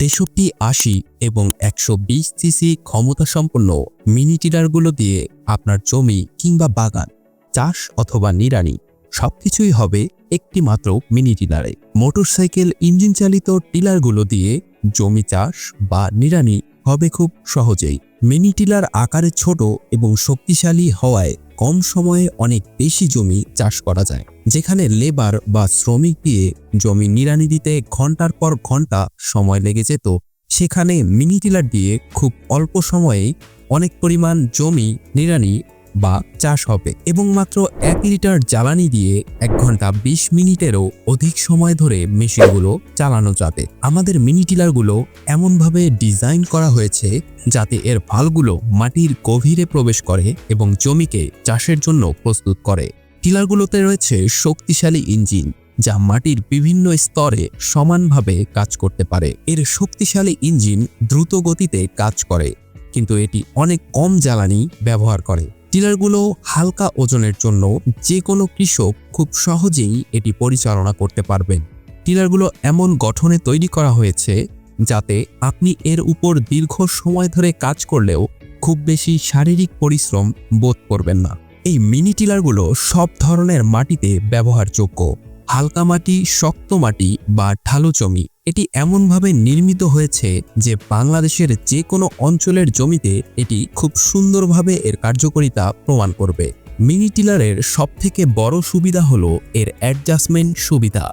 তেষট্টি, আশি এবং একশো বিশ সিসি ক্ষমতাসম্পন্ন মিনি টিলারগুলো দিয়ে আপনার জমি কিংবা বাগান, চাষ অথবা নিড়ানি সবকিছুই হবে একটি মাত্র মিনি টিলারে মোটরসাইকেল ইঞ্জিন চালিত টিলারগুলো দিয়ে জমি চাষ বা নিড়ানি হবে খুব সহজেই। মিনিটিলার আকারে ছোট এবং শক্তিশালী হওয়ায় কম সময়ে অনেক বেশি জমি চাষ করা যায়, যেখানে লেবার বা শ্রমিক দিয়ে জমি নিড়ানি দিতে ঘণ্টার পর ঘণ্টা সময় লেগে যেত। সেখানে মিনিটিলার দিয়ে খুব অল্প সময়েই অনেক পরিমাণ জমি নিড়ানি বা চাষ হবে এবং মাত্র এক লিটার জ্বালানি দিয়ে এক ঘণ্টা বিশ মিনিটেরও অধিক সময় ধরে মেশিনগুলো চালানো যাবে। আমাদের মিনি টিলারগুলো এমনভাবে ডিজাইন করা হয়েছে যাতে এর ফালগুলো মাটির গভীরে প্রবেশ করে এবং জমিকে চাষের জন্য প্রস্তুত করে। টিলারগুলোতে রয়েছে শক্তিশালী ইঞ্জিন যা মাটির বিভিন্ন স্তরে সমানভাবে কাজ করতে পারে। এর শক্তিশালী ইঞ্জিন দ্রুত গতিতে কাজ করে, কিন্তু এটি অনেক কম জ্বালানি ব্যবহার করে। টিলারগুলো হালকা ওজনের জন্য যে কোনো কৃষক খুব সহজেই এটি পরিচালনা করতে পারবেন। টিলারগুলো এমন গঠনে তৈরি করা হয়েছে যাতে আপনি এর উপর দীর্ঘ সময় ধরে কাজ করলেও খুব বেশি শারীরিক পরিশ্রম বোধ করবেন না। এই মিনি টিলারগুলো সব ধরনের মাটিতে ব্যবহারযোগ্য। হালকা মাটি, শক্ত মাটি বা ঢালু জমি। এটি এমনভাবে নির্মিত হয়েছে যে বাংলাদেশের যে কোনো অঞ্চলের জমিতে এটি খুব সুন্দরভাবে এর কার্যকারিতা প্রমাণ করবে। মিনি টিলারের সবথেকে বড় সুবিধা হলো এর অ্যাডজাস্টমেন্ট সুবিধা।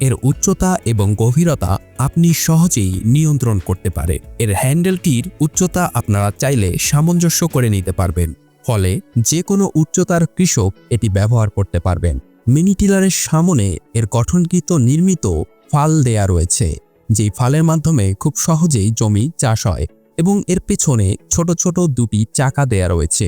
এর উচ্চতা এবং গভীরতা আপনি সহজেই নিয়ন্ত্রণ করতে পারে। এর হ্যান্ডেলটির উচ্চতা আপনারা চাইলে সামঞ্জস্য করে নিতে পারবেন। ফলে যে কোনো উচ্চতার কৃষক এটি ব্যবহার করতে পারবেন। মিনি টিলারের সামনে এর গঠনকৃত নির্মিত ফাল দেয়া রয়েছে, যেই ফালের মাধ্যমে খুব সহজেই জমি চাষ হয় এবং এর পেছনে ছোট ছোট দুটি চাকা দেয়া রয়েছে,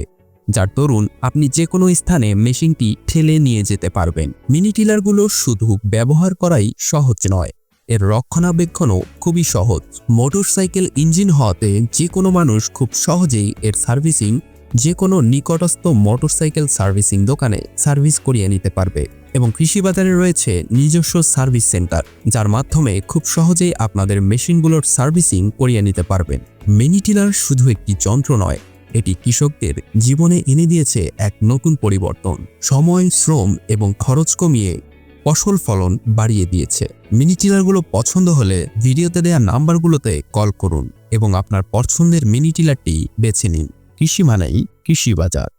যার দরুন আপনি যে কোনো স্থানে মেশিনটি ঠেলে নিয়ে যেতে পারবেন। মিনি টিলারগুলো শুধু ব্যবহার করাই সহজ নয়, এর রক্ষণাবেক্ষণও খুবই সহজ। মোটরসাইকেল ইঞ্জিন হওয়াতে যে কোনো মানুষ খুব সহজেই এর সার্ভিসিং যে কোনো নিকটস্থ মোটরসাইকেল সার্ভিসিং দোকানে সার্ভিস করিয়ে নিতে পারবে এবং কৃষি বাজারে রয়েছে নিজস্ব সার্ভিস সেন্টার, যার মাধ্যমে খুব সহজেই আপনাদের মেশিনগুলোর সার্ভিসিং করিয়ে নিতে পারবেন। মিনি টিলার শুধু একটি যন্ত্র নয়, এটি কৃষকদের জীবনে এনে দিয়েছে এক নতুন পরিবর্তন। সময়, শ্রম এবং খরচ কমিয়ে ফসল ফলন বাড়িয়ে দিয়েছে। মিনি টিলারগুলো পছন্দ হলে ভিডিওতে দেওয়া নাম্বারগুলোতে কল করুন এবং আপনার পছন্দের মিনি টিলারটি বেছে নিন। কৃষি মানেই কৃষি বাজার